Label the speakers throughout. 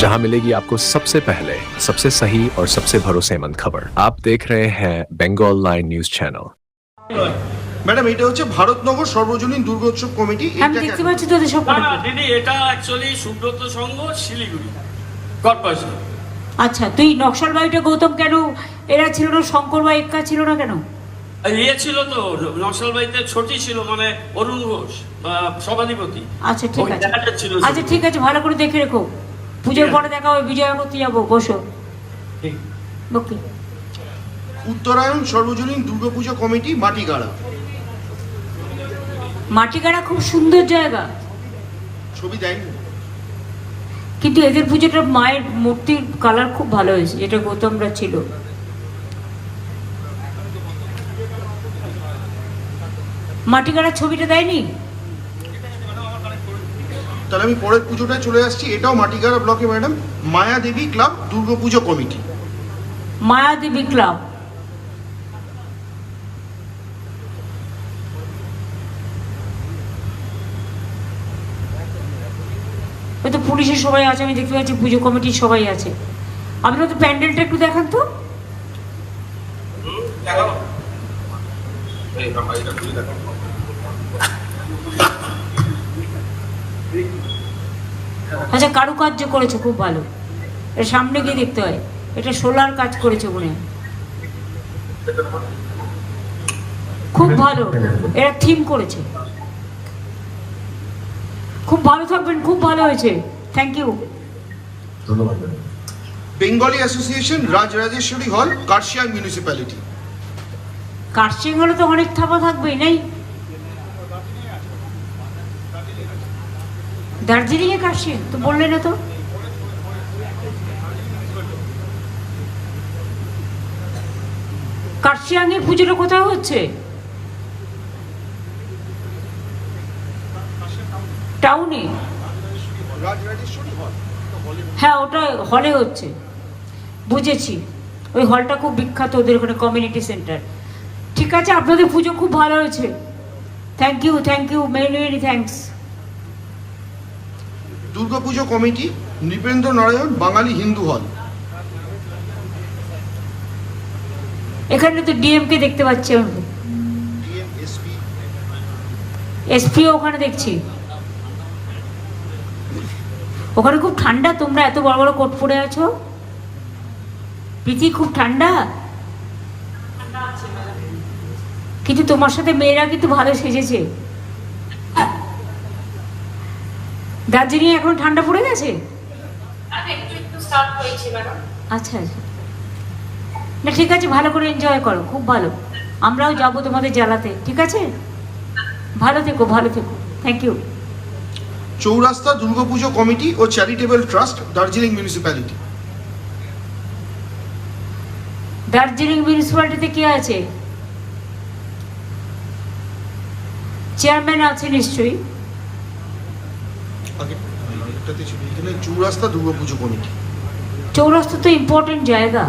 Speaker 1: जहां मिलेगी आपको सबसे पहले सबसे सही और सबसे भरोसेमंद खबर आप देख रहे हैं Bengal line news channel
Speaker 2: madam এটা হচ্ছে ভারতনগর সর্বজনীন দুর্গোৎসব কমিটি
Speaker 3: আমি
Speaker 2: এটা
Speaker 3: দেখতে পাচ্ছি তোদের সব
Speaker 4: না না দিদি এটা অ্যাকচুয়ালি সুব্রত সংঘ শিলিগুড়ি কর্পোরেশন
Speaker 3: আচ্ছা তুই নকশাল বাড়িটা গৌতম কেন এরা ছিল না শঙ্কর বা এক্কা ছিল না কেন
Speaker 4: ইয়ে ছিল তো নকশালবাড়িতে ছোটি ছিল মানে অরুণ ঘোষ বা সভাধিপতি
Speaker 3: আচ্ছা ঠিক
Speaker 4: ওই
Speaker 3: আছে
Speaker 4: জায়গাটা ছিল
Speaker 3: আচ্ছা ঠিক আছে ভালো করে দেখে রেখো পুজোর পরে দেখা হবে বিজয় করতে যাব বসো। ওকে
Speaker 2: উত্তরায়ণ সর্বজনীন দুর্গাপূজা কমিটি মাটিগাড়া।
Speaker 3: মাটিগাড়া খুব সুন্দর জায়গা।
Speaker 2: ছবি দেয়নি?
Speaker 3: কিন্তু এদের পুজোটা মায়ের মূর্তির কালার খুব ভালো হয়েছে যেটা গৌতমরা ছিল। মাটিগাড়ার ছবিটা দেয়নি?
Speaker 2: তাহলে আমি পরের পুজোটায় চলে আসছি। এটাও মাটিগাড়া ব্লকে madam. Maya Debi club Durgapuja committee.
Speaker 3: Mayadebi club. ওই তো পুলিশের সবাই আছে আমি দেখতে পাচ্ছি পুজো কমিটির সবাই আছে। আপনারা তো প্যান্ডেলটা একটু দেখান তো। আচ্ছা কারুকার্য করেছে খুব ভালো। এর সামনে গিয়ে দেখতে হয়। এটা সোলার কাজ করেছে মনে খুব ভালো। এরা থিম করেছে। খুব ভালো থাকবেন খুব ভালো হয়েছে। Thank you
Speaker 2: Bengali association Rajrajeshwari hall Kurseong municipality
Speaker 3: কার্শিং হলে তো অনেক থাপা থাকবেই নেই? দার্জিলিং এ কার্শিং তো বললে না তো। কার্শিয়াং এ পুজোটা কোথায় হচ্ছে? টাউনে? হ্যাঁ ওটা হলে হচ্ছে। বুঝেছি। ওই হলটা খুব বিখ্যাত ওদের ওখানে কমিউনিটি সেন্টার ঠিক আছে, আপনাদের পুজো খুব ভালো হয়েছে। Thank you thank you many many thanks
Speaker 2: Durgapuja committee Nripendra Narayan Bangali Hindu hall.
Speaker 3: এখানে তো ডিএমকে দেখতে পাচ্ছি এসপিও ওখানে দেখছি। ওখানে খুব ঠান্ডা তোমরা এত বড় বড় কোট পরে আছো? প্রীতি খুব ঠান্ডা? কিন্তু তোমার সাথে মেয়েরা কিন্তু ভালো সেজেছে। দার্জিলিং এখন ঠান্ডা পড়ে গেছে? আচ্ছা আচ্ছা। না ঠিক আছে ভালো করে এনজয় করো খুব ভালো। আমরাও যাব তোমাদের জ্বালাতে ঠিক আছে? ভালো থেকো ভালো থেকো। Thank you
Speaker 2: Chowrasta Durgapuja committee O charitable trust Darjeeling municipality
Speaker 3: Darjeeling মিউনিসিপ্যালিটিতে কে আছে? চেয়ারম্যান আছে নিশ্চয়ই।
Speaker 2: আগে এটাতে ছিল। এখানে চৌরাস্তা দুর্গাপুজো কমিটি
Speaker 3: চৌরাস্তা তো ইম্পর্টেন্ট জায়গা।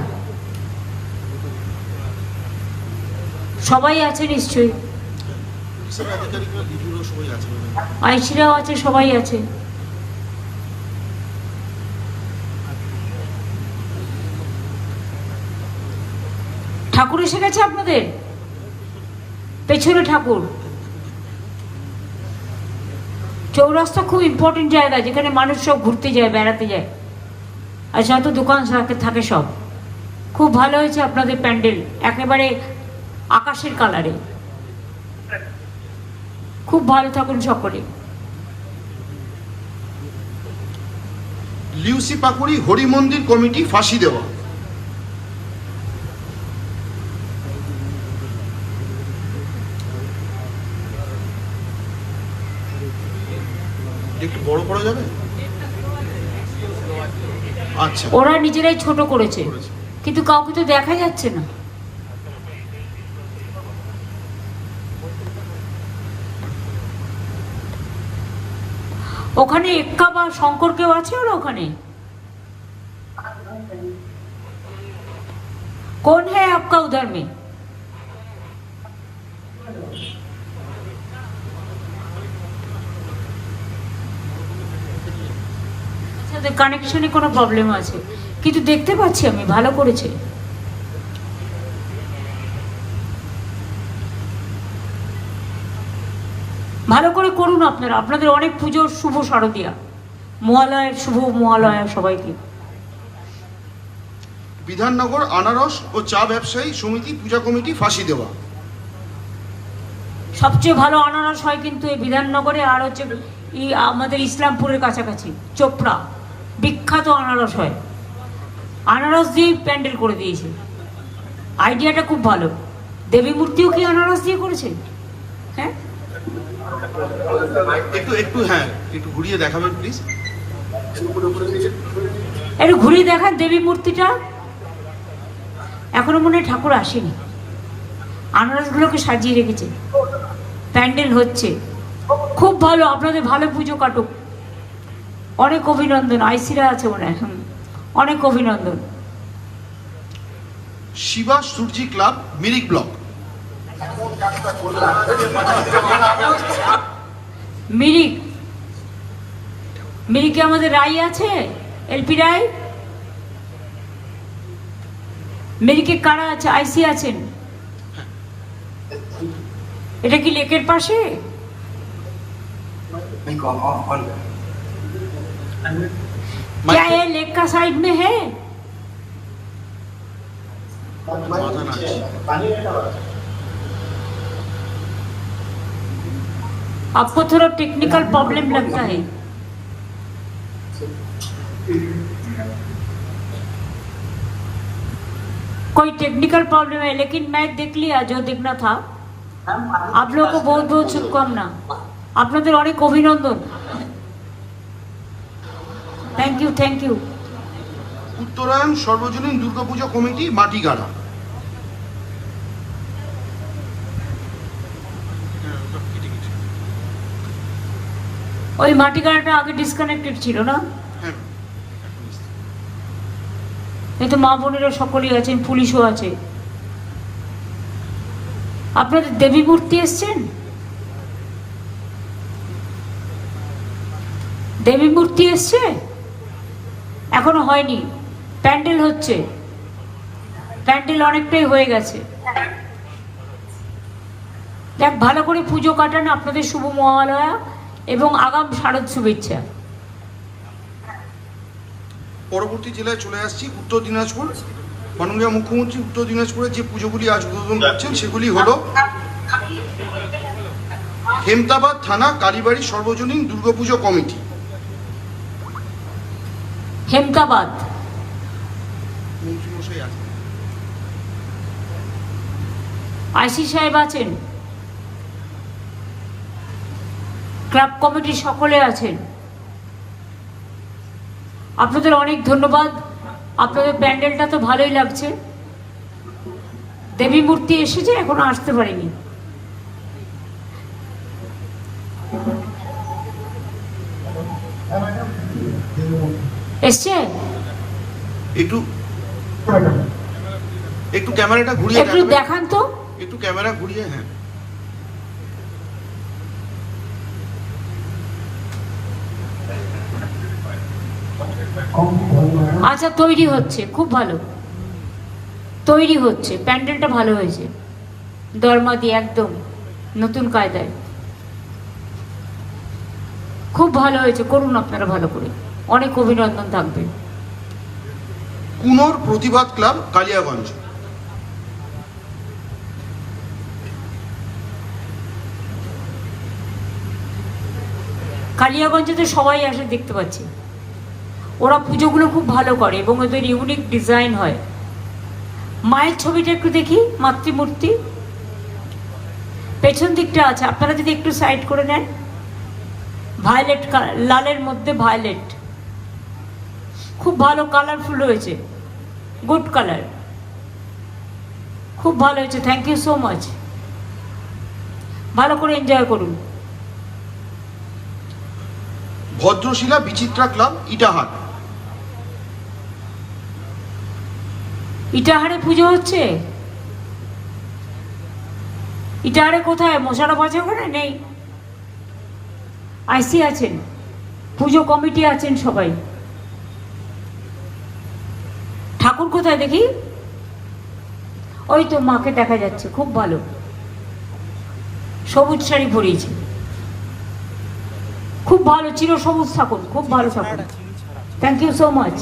Speaker 3: সবাই আছে নিশ্চয়ই। আইসিরাও আছে সবাই আছে। ঠাকুর এসে গেছে আপনাদের? পেছনে ঠাকুর। চৌরাস্তা খুব ইম্পর্টেন্ট জায়গা, যেখানে মানুষ সব ঘুরতে যায়, বেড়াতে যায়। আর যত দোকান থাকে সব। খুব ভালো হয়েছে আপনাদের প্যান্ডেল, একেবারে আকাশের কালারে। খুব ভালো থাকুন সকলে।
Speaker 2: লিউসি পাকুড়ি হরি মন্দির কমিটি ফাঁসি দেওয়া। একটু বড় করা যাবে আচ্ছা
Speaker 3: ওরা নিজেরাই ছোট করেছে
Speaker 2: করেছে।
Speaker 3: কিন্তু কাউকে তো দেখা যাচ্ছে না ওখানে এক্কা বা শঙ্কর কেউ আছে ওরা ওখানে कौन है आपका उधर में আপনাদের কানেকশনে কোনো প্রবলেম আছে। কিন্তু দেখতে পাচ্ছি আমি ভালো করেছে। ভালো করে করুন আপনারা। আপনাদের অনেক পুজোর শুভ শারদিয়া। মহালয়ের শুভ মহালয়া সবাইকে।
Speaker 2: বিধাননগর আনারস ও চা ব্যবসায়ী সমিতি পূজা কমিটি ফাঁসি দেওয়া।
Speaker 3: সবচেয়ে ভালো আনারস হয় কিন্তু এই বিধাননগরে আর হচ্ছে আমাদের ইসলামপুরের কাছাকাছি চোপড়া। বিখ্যাত আনারস হয়। আনারস দিয়ে প্যান্ডেল করে দিয়েছে। আইডিয়াটা খুব ভালো। দেবী মূর্তিও কি আনারস দিয়ে করেছে? হ্যাঁ?
Speaker 2: একটু একটু হ্যাঁ একটু ঘুরিয়ে দেখাবেন প্লিজ
Speaker 3: একটু ঘুরিয়ে দেখান দেবী মূর্তিটা এখনও মনে হয় ঠাকুর আসেনি। আনারসগুলোকে সাজিয়ে রেখেছে। প্যান্ডেল হচ্ছে। খুব ভালো আপনাদের ভালো পুজো কাটুক। অনেক অভিনন্দন আইসিরা আছে মনে হয়। হুম। অনেক অভিনন্দন।
Speaker 2: Shiva Surya club Mirik block.
Speaker 3: Mirik মিরিকে আমাদের রাই আছে? এলপি রায়? মিরিকে কারা আছে? আইসি আছেন? এটা কি লেকের পাশে? क्या ये लेक का साइड में है
Speaker 2: মাথা নাড়ছে।
Speaker 3: आपको थोड़ा टेक्निकल प्रॉब्लम लगता है कोई टेक्निकल प्रॉब्लम है लेकिन मैं देख लिया जो देखना था आप लोगों को बहुत बहुत शुभकामना আপনাদের অনেক অভিনন্দন Thank you thank you
Speaker 2: Uttarayan সর্বজনীন দুর্গাপূজা কমিটি মাটিগাড়া।
Speaker 3: ওই মাটিগাড়াটা আগে ডিসকানেক্টেড ছিল না?
Speaker 2: হ্যাঁ।
Speaker 3: এই তো মা বোনেরা সকলেই আছেন পুলিশও আছে। আপনাদের দেবী মূর্তি এসছেন? দেবী মূর্তি এসছে? এখনও হয়নি। প্যান্ডেল হচ্ছে। প্যান্ডেল অনেকটাই হয়ে গেছে। দেখ, ভালো করে পুজো কাটান আপনাদের শুভ মহালয়া এবং আগাম শারদ শুভেচ্ছা।
Speaker 2: পরবর্তী জেলায় চলে আসছি, উত্তর দিনাজপুর। মাননীয় মুখ্যমন্ত্রী, উত্তর দিনাজপুরের যে পুজোগুলি আজ উদ্বোধন করছেন, সেগুলি হলো হেমতাবাদ থানা, কালীবাড়ি সর্বজনীন দুর্গাপুজো কমিটি।
Speaker 3: হেমতাবাদ
Speaker 2: মন্ত্রীমশাই
Speaker 3: আইসি সাহেব আছেন। ক্লাব কমিটির সকলে আছেন। আপনাদের অনেক ধন্যবাদ। আপনাদের প্যান্ডেলটা তো ভালোই লাগছে। দেবী মূর্তি এসেছে এখনও আসতে পারেনি। এসছে?
Speaker 2: একটু একটু ক্যামেরাটা ঘুরিয়ে
Speaker 3: একটু দেখান তো।
Speaker 2: একটু ক্যামেরা ঘুরিয়ে হ্যাঁ।
Speaker 3: আচ্ছা তৈরি হচ্ছে খুব ভালো। তৈরি হচ্ছে প্যান্ডেলটা ভালো হয়েছে। দরমা দিয়ে একদম নতুন কায়দায়। খুব ভালো হয়েছে করুন আপনারা ভালো করে। অনেক অভিনন্দন থাকবে।
Speaker 2: কুনোর প্রতিবাদ ক্লাব কালিয়াগঞ্জ।
Speaker 3: কালিয়াগঞ্জে তো সবাই আসে দেখতে পাচ্ছি। ওরা পুজোগুলো খুব ভালো করে এবং ওদের ইউনিক ডিজাইন হয়। মায়ের ছবিটা একটু দেখি মাতৃমূর্তি। পেছন দিকটা আছে আপনারা যদি একটু সাইড করে নেন। ভায়োলেট লালের মধ্যে ভায়োলেট খুব ভালো কালারফুল হয়েছে গুড কালার খুব ভালো হয়েছে। থ্যাংক ইউ সো মাচ ভালো করে এনজয় করুন।
Speaker 2: ভদ্রশিলা বিচিত্রা ক্লাব ইটাহার।
Speaker 3: ইটাহারে পুজো হচ্ছে? ইটাহারে কোথায়? মশারা বাজে ওখানে? নেই। আইসি আছেন পুজো কমিটি আছেন সবাই। ঠাকুর কোথায় দেখি? ওই তো মাকে দেখা যাচ্ছে খুব ভালো। সবুজ শাড়ি পরিয়েছে। খুব ভালো চির সবুজ ঠাকুর খুব ভালো ঠাকুর। Thank you so much